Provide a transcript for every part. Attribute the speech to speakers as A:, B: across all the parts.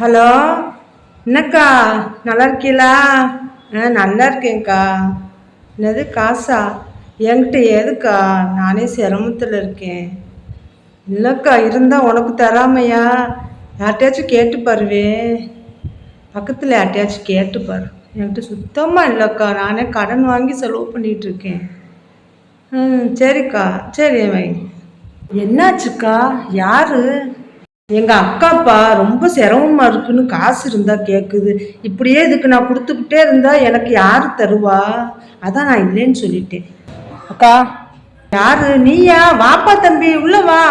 A: Hello என்னக்கா நல்லா இருக்கீங்களா ஆ நல்லா இருக்கேன்க்கா என்னது காசா? என்கிட்ட எதுக்கா? நானே சிரமத்தில் இருக்கேன். இல்லைக்கா இருந்தால் உனக்கு தராமையா? யார்கிட்டயாச்சும் கேட்டு பாருவே. பக்கத்தில் யார்கிட்டயாச்சும் கேட்டு பாரு. என்கிட்ட சுத்தமாக இல்லைக்கா நானே கடன் வாங்கி செலவு பண்ணிகிட்டு இருக்கேன் ம் சரிக்கா சரி வை. என்னாச்சுக்கா? யார்? எங்க அக்காப்பா ரொம்ப சிரமமா இருக்குன்னு காசு இருந்தா கேக்குது. இப்படியே இதுக்கு நான் கொடுத்துக்கிட்டே இருந்தா எனக்கு யாரு தருவா? அதான் நான் இல்லைன்னு சொல்லிட்டேன். அக்கா. யாரு? நீயா? வாப்பா தம்பி உள்ள வா.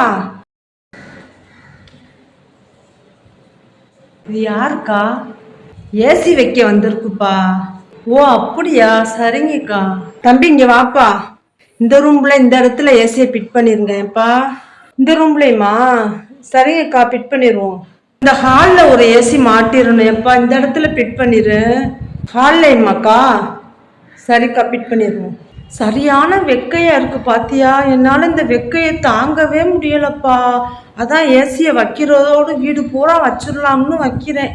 A: இது யாருக்கா? ஏசி வைக்க வந்திருக்குப்பா. ஓ அப்படியா? சரிங்கக்கா. தம்பி இங்க வாப்பா. இந்த ரூம்ல இந்த இடத்துல ஏசியை ஃபிட் பண்ணிருங்கப்பா. இந்த ரூம்லயுமா சரிங்கக்கா பிட் பண்ணிடுவோம் இந்த ஹாலில் ஒரு ஏசி மாட்டிடணும் எப்பா இந்த இடத்துல பிட் பண்ணிடு ஹால்லையுமாக்கா சரிக்கா பிட் பண்ணிடுவோம் சரியான வெக்கையாக இருக்குது பாத்தியா? என்னால் இந்த வெக்கையை தாங்கவே முடியலப்பா. அதான் ஏசியை வைக்கிறதோடு வீடு பூரா வச்சிடலாம்னு வைக்கிறேன்.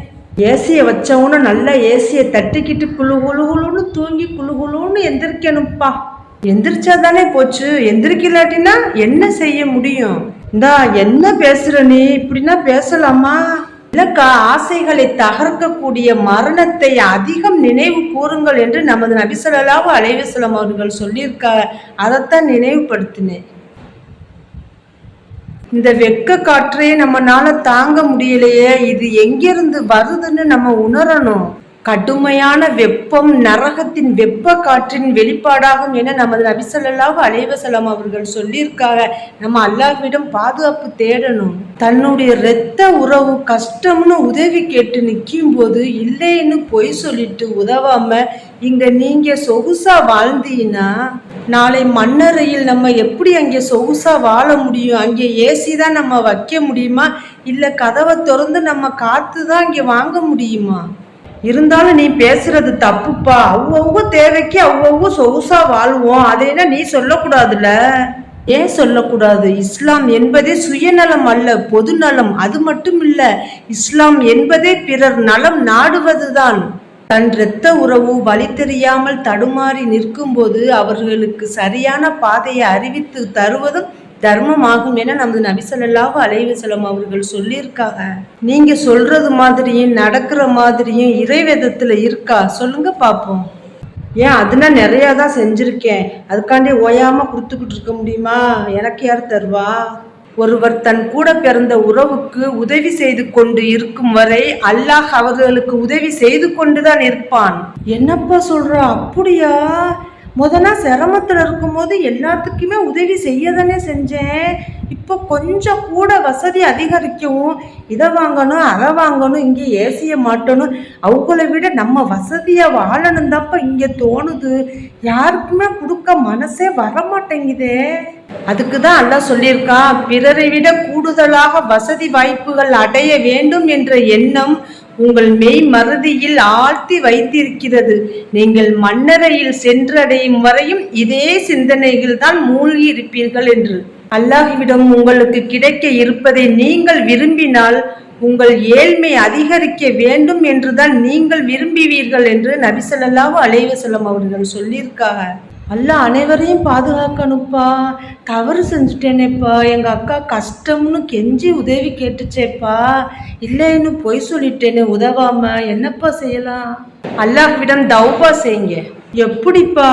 A: ஏசியை வச்சவொன்னே நல்லா ஏசியை தட்டிக்கிட்டு குளு குளு குளுன்னு தூங்கி குளு குளுன்னு எந்திரிக்கணும்ப்பா. எந்திரிச்சா தானே போச்சு. எந்திரிக்கலாட்டினா என்ன செய்ய முடியும்? இந்தா என்ன பேசுற நீ? இப்படின்னா பேசலாமா? இல்லக்கா ஆசைகளை தகர்க்கக்கூடிய மரணத்தை அதிகம் நினைவு கூறுங்கள் என்று நமது நபிசலாவும் அலைவசலம் அவர்கள் சொல்லியிருக்கா அதைத்தான் நினைவுபடுத்தினேன். இந்த வெக்க காற்றையே நம்மனால தாங்க முடியலையே இது எங்கிருந்து வருதுன்னு நம்ம உணரணும். கடுமையான வெப்பம் நரகத்தின் வெப்ப காற்றின் வெளிப்பாடாகும் என நமது நபிசல்லாஹ் அலைவசலம் அவர்கள் சொல்லியிருக்காங்க. நம்ம அல்லாஹ்விடம் பாதுகாப்பு தேடணும். தன்னுடைய இரத்த உறவு கஷ்டம்னு உதவி கேட்டு நிற்கும் போது இல்லைன்னு பொய் சொல்லிட்டு உதவாம இங்க நீங்க சொகுசா வாழ்ந்தீங்கன்னா நாளை மண்ணறையில் நம்ம எப்படி அங்கே சொகுசா வாழ முடியும்? அங்கே ஏசி தான் நம்ம வைக்க முடியுமா? இல்லை கதவை திறந்து நம்ம காத்து தான் இங்கே வாங்க முடியுமா? இருந்தாலும் நீ பேசுறது தப்புப்பா. அவ்வளவு தேவைக்கு அவ்வளவு சொகுசா வாழ்வோம். அதைனா நீ சொல்லக்கூடாதுல்ல? ஏன் சொல்லக்கூடாது? இஸ்லாம் என்பதே சுயநலம் அல்ல பொதுநலம். அது மட்டும் இல்ல இஸ்லாம் என்பதே பிறர் நலம் நாடுவதுதான். தன் இரத்த உறவு வழி தெரியாமல் தடுமாறி நிற்கும்போது அவர்களுக்கு சரியான பாதையை அறிவித்து தருவதும் தர்மமாகும் என நமது நபிசல்லாஹு அலைவசலம் அவர்கள் சொல்லியிருக்காங்க. நீங்க சொல்றது மாதிரியும் நடக்கிற மாதிரியும் இறைவேதத்துல இருக்கா? சொல்லுங்க பார்ப்போம் ஏன் அதுனா நிறையா தான் செஞ்சுருக்கேன். அதுக்காண்டி ஓயாமல் கொடுத்துக்கிட்டு இருக்க முடியுமா? எனக்கு யார் தருவா? ஒருவர் தன் கூட பிறந்த உறவுக்கு உதவி செய்து கொண்டு இருக்கும் வரை அல்லாஹ் அவர்களுக்கு உதவி செய்து கொண்டுதான் இருப்பான். என்னப்பா சொல்ற? அப்படியா? முதல்ல சிரமத்தில் இருக்கும்போது எல்லாத்துக்குமே உதவி செய்ய தானே செஞ்சேன். இப்போ கொஞ்சம் கூட வசதி அதிகரிக்கவும் இதை வாங்கணும் அதை வாங்கணும் இங்கே ஏசியை மாட்டணும் அவங்கள விட நம்ம வசதியாக வாழணும் தப்ப இங்கே தோணுது. யாருக்குமே கொடுக்க மனசே வர மாட்டேங்குதே அதுக்கு தான் அல்லாஹ் சொல்லியிருக்கா பிறரை விட கூடுதலாக வசதி வாய்ப்புகள் அடைய வேண்டும் என்ற எண்ணம் உங்கள் மெய் மறதியில் ஆழ்த்தி வைத்திருக்கிறது. நீங்கள் மன்னரையில் சென்றடையும் வரையும் இதே சிந்தனையில் தான் மூழ்கி இருப்பீர்கள் என்று. அல்லாஹ்விடம் உங்களுக்கு கிடைக்க இருப்பதை நீங்கள் விரும்பினால் உங்கள் ஏழ்மை அதிகரிக்க வேண்டும் என்றுதான் நீங்கள் விரும்புவீர்கள் என்று நபிசல்லாஹு அலைவசலம் அவர்கள் சொல்லியிருக்காங்க. அல்லாஹ் அனைவரையும் பாதுகாக்கணும்ப்பா. தவறு செஞ்சுட்டேனேப்பா. எங்கள் அக்கா கஷ்டம்னு கெஞ்சி உதவி கேட்டுச்சேப்பா. இல்லைன்னு பொய் சொல்லிட்டேனே உதவாம. என்னப்பா செய்யலாம்? அல்லாஹ்விடம் தௌபா செய்யுங்க. எப்படிப்பா?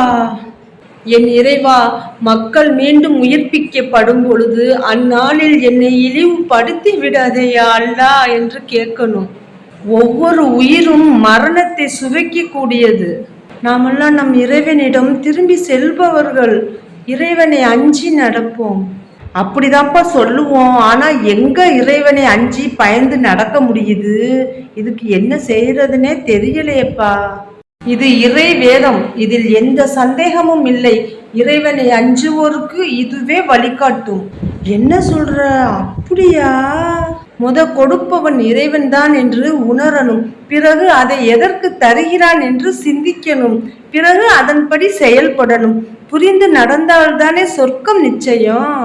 A: என் இறைவா மக்கள் மீண்டும் உயிர்ப்பிக்கப்படும் பொழுது அந்நாளில் என்னை இழிவுபடுத்தி விடாதேயா அல்லா என்று கேட்கணும். ஒவ்வொரு உயிரும் மரணத்தை சுவைக்கக்கூடியது. நாமெல்லாம் நம் இறைவனிடம் திரும்பி செல்பவர்கள். இறைவனை அஞ்சி நடப்போம். அப்படிதான்ப்பா சொல்லுவோம். ஆனால் எங்கே இறைவனை அஞ்சி பயந்து நடக்க முடியுது? இதுக்கு என்ன செய்கிறதுனே தெரியலையேப்பா. இது இறை வேதம். இதில் எந்த சந்தேகமும் இல்லை. இறைவனை அஞ்சுவோருக்கு இதுவே வழிகாட்டும். என்ன சொல்ற? அப்படியா? முத கொடுப்பவன் இறைவன் தான் என்று உணரணும். பிறகு அதை எதற்கு தருகிறான் என்று சிந்திக்கணும். பிறகு அதன்படி செயல்படணும். புரிந்து நடந்தால்தானே சொர்க்கம் நிச்சயம்?